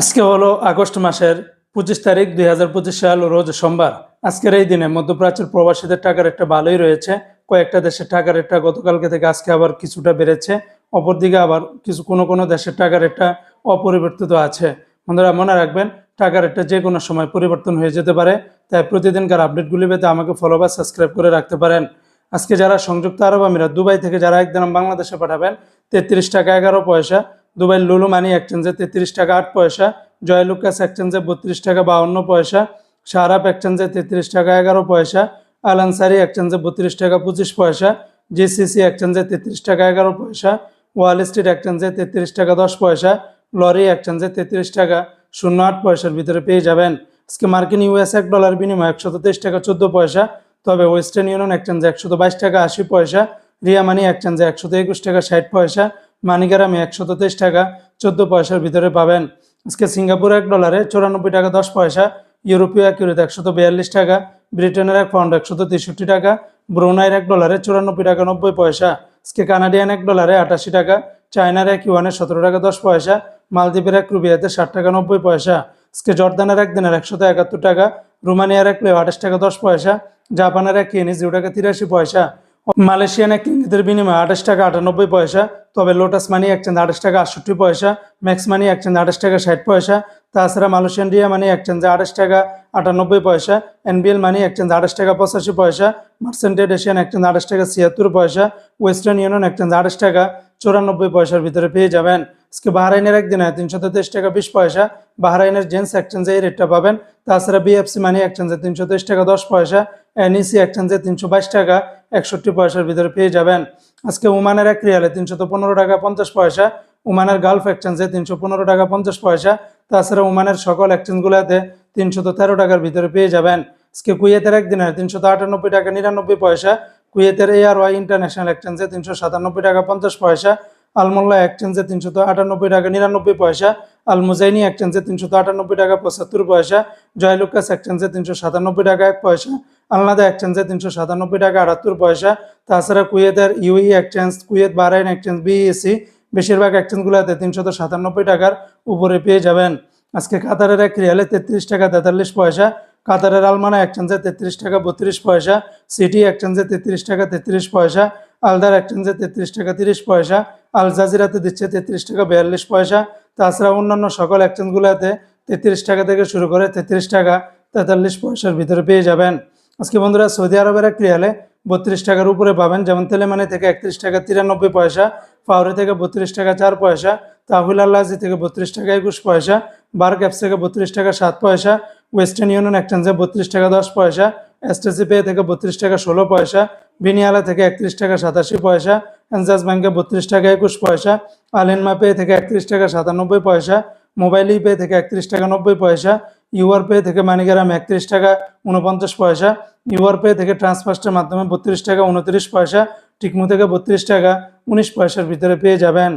আজকে হলো আগস্ট মাসের পঁচিশ তারিখ দুই হাজার পঁচিশ সাল, রোজ সোমবার। আজকের এই দিনে মধ্যপ্রাচ্যের প্রবাসীদের টাকার একটা ভালোই রয়েছে। কয়েকটা দেশের টাকার একটা গতকালকে থেকে আজকে আবার কিছুটা বেড়েছে। অপরদিকে আবার কিছু কোনো কোনো দেশের টাকার একটা অপরিবর্তিত আছে। বন্ধুরা, মনে রাখবেন, টাকার একটা যে কোনো সময় পরিবর্তন হয়ে যেতে পারে। তাই প্রতিদিনকার আপডেটগুলি পেতে আমাকে ফলো বা সাবস্ক্রাইব করে রাখতে পারেন। আজকে যারা সংযুক্ত আরব আমিরাত, দুবাই থেকে যারা একদিন বাংলাদেশে পাঠাবেন, তেত্রিশ টাকা এগারো পয়সা দুবাই লুলু মানি এক্সচেঞ্জে তেত্রিশ টাকা আট পয়সা জয়লুকাস এক্সচেঞ্জে বত্রিশ টাকা বাউন্ন পয়সা শাহরাপ এক্সচেঞ্জে তেত্রিশ টাকা এগারো পয়সা আল আনসারি এক্সচেঞ্জে বত্রিশ টাকা পঁচিশ পয়সা জিসিসি এক্সচেঞ্জে তেত্রিশ টাকা এগারো পয়সা ওয়াল স্ট্রিট এক্সচেঞ্জে তেত্রিশ টাকা দশ পয়সা লরি এক্সচেঞ্জে তেত্রিশ টাকা শূন্য আট পয়সার ভিতরে পেয়ে যাবেন। আজকে মার্কিন ইউএস এক ডলার বিনিময় একশত তেইশ টাকা চোদ্দ পয়সা, তবে ওয়েস্টার্ন ইউনিয়ন এক্সচেঞ্জে একশত বাইশ টাকা আশি পয়সা, রিয়া মানি এক্সচেঞ্জে একশত একুশ টাকা ষাট পয়সা মানিগ্রামে একশত তেইশ টাকা চোদ্দ পয়সার ভিতরে পাবেন। আজকে সিঙ্গাপুর এক ডলারে চুরানব্বই টাকা দশ পয়সা, ইউরোপীয় এক ইউরোতে একশত বিয়াল্লিশ টাকা, ব্রিটেনের এক পাউন্ড একশত তেষট্টি টাকা, ব্রুনাইয়ের এক ডলারে চুরানব্বই টাকা নব্বই পয়সা, আজকে কানাডিয়ান এক ডলারে আটাশি টাকা, চায়নার এক ইউয়ানে সতেরো টাকা দশ পয়সা, মালদ্বীপের এক রুবিয়াতে ষাট টাকা নব্বই পয়সা, আজকে জর্দানের এক দিনের একশত একাত্তর টাকা, রোমানিয়ার এক প্লে আঠাশ টাকা দশ পয়সা, জাপানের এক ইয়েনি জিরো টাকা তিরাশি পয়সা, মালয়েশিয়ান এক ইঙ্গিতের বিনিময়ে আঠাশ টাকা আটানব্বই পয়সা তবে লোটাস মানি এক একচেঞ্জ আঠাশ টাকা আটষট্টি পয়সা ম্যাক্স মানি এক একচেঞ্জ আঠাশ টাকা ষাট পয়সা, তাছাড়া মালয়েশিয়ান রিয়া মানি একচেঞ্জে আঠাশ টাকা আটানব্বই পয়সা এনবিএল মানি এক একচেঞ্জ আঠাশ টাকা পঁচাশি পয়সা মার্সেন্টেড এশিয়ান একচেঞ্জ আঠাশ টাকা ছিয়াত্তর পয়সা ওয়েস্টার্ন ইউনিয়ন একচেঞ্জ আঠাশ টাকা চুরানব্বই পয়সার ভিতরে পেয়ে যাবেন। আজকে বাহরাইনের একদিনে তিনশো তেইশ টাকা বিশ পয়সা। বাহরাইনের জেন্টস এক্সচেঞ্জে এই রেটটা পাবেন। তাছাড়া বিএফসি মানি এক্সচেঞ্জে তিনশো তেইশ টাকা দশ পয়সা। এনইসি এক্সচেঞ্জে তিনশো বাইশ টাকা একষট্টি পয়সার ভিতরে পেয়ে যাবেন। আজকে ওমানের এক রিয়ালে তিনশো পনেরো টাকা পঞ্চাশ পয়সা। ওমানের গালফ এক্সচেঞ্জে তিনশো পনেরো টাকা পঞ্চাশ পয়সা। তাছাড়া ওমানের সকল এক্সচেঞ্জগুলোতে তিনশত তেরো টাকার ভিতরে পেয়ে যাবেন। আজকে কুয়েতের একদিনে তিনশত আটানব্বই টাকা নিরানব্বই পয়সা। কুয়েতের এআর ওয়াই ইন্টারন্যাশনাল এক্সচেঞ্জে তিনশো সাতানব্বই টাকা পঞ্চাশ পয়সা। আলমোল্লা এক্সচেঞ্জে তিনশত আটানব্বই টাকা, নিরানব্বই পয়সা। আল মুজাইনি এক্সচেঞ্জে তিনশত আটানব্বই টাকা, পঁচাত্তর পয়সা। জয়লুকাস এক্সচেঞ্জে তিনশো সাতানব্বই টাকা, এক পয়সা। আলনাদা এক্সচেঞ্জে তিনশো সাতানব্বই টাকা, আটাত্তর পয়সা। তাছাড়া কুয়েতের UAE exchange, Kuwait Bahrain exchange BEC বেশিরভাগ এক্সচেঞ্জগুলোতে তিনশত সাতানব্বই টাকার উপরে পেয়ে যাবেন। আজকে কাতারের এক রিয়ালে তেত্রিশ টাকা, তেতাল্লিশ পয়সা। কাতারের আলমানা এক্সচেঞ্জে তেত্রিশ টাকা, বত্রিশ পয়সা। সিটি এক্সচেঞ্জে তেত্রিশ টাকা, তেত্রিশ পয়সা। আলদার এক্সচেঞ্জে তেত্রিশ টাকা, তিরিশ পয়সা। আল জাজিরাতে দিচ্ছে তেত্রিশ টাকা বিয়াল্লিশ পয়সা। তাছাড়া অন্যান্য সকল এক্সচেঞ্জগুলোতে তেত্রিশ টাকা থেকে শুরু করে তেত্রিশ টাকা তেতাল্লিশ পয়সার ভিতরে পেয়ে যাবেন। আজকে বন্ধুরা সৌদি আরবের এক রিয়ালে বত্রিশ টাকার উপরে পাবেন, যেমন তেলেমানি থেকে একত্রিশ টাকা তিরানব্বই পয়সা পাউরি থেকে বত্রিশ টাকা চার পয়সা, তাহুল আল্লাহি থেকে বত্রিশ টাকা একুশ পয়সা বার ক্যাপস থেকে বত্রিশ টাকা সাত পয়সা, ওয়েস্টার্ন ইউনিয়ন এক্সচেঞ্জে বত্রিশ টাকা দশ পয়সা এসটিসি পে থেকে বত্রিশ টাকা ষোলো পয়সা, বিনিয়ালা থেকে একত্রিশ টাকা সাতাশি পয়সা এনজাস ব্যাংকে বত্রিশ টাকা একুশ পয়সা আলেনমা পে থেকে একত্রিশ টাকা সাতানব্বই পয়সা, মোবাইল পে থেকে একত্রিশ টাকা নব্বই পয়সা, ইউআর পে থেকে মানিগ্রাম একত্রিশ টাকা উনপঞ্চাশ পয়সা, ইউআর পে থেকে ট্রান্সফার্স্টের মাধ্যমে বত্রিশ টাকা উনত্রিশ পয়সা, টিকমু থেকে বত্রিশ টাকা উনিশ পয়সার ভিতরে পেয়ে যাবেন।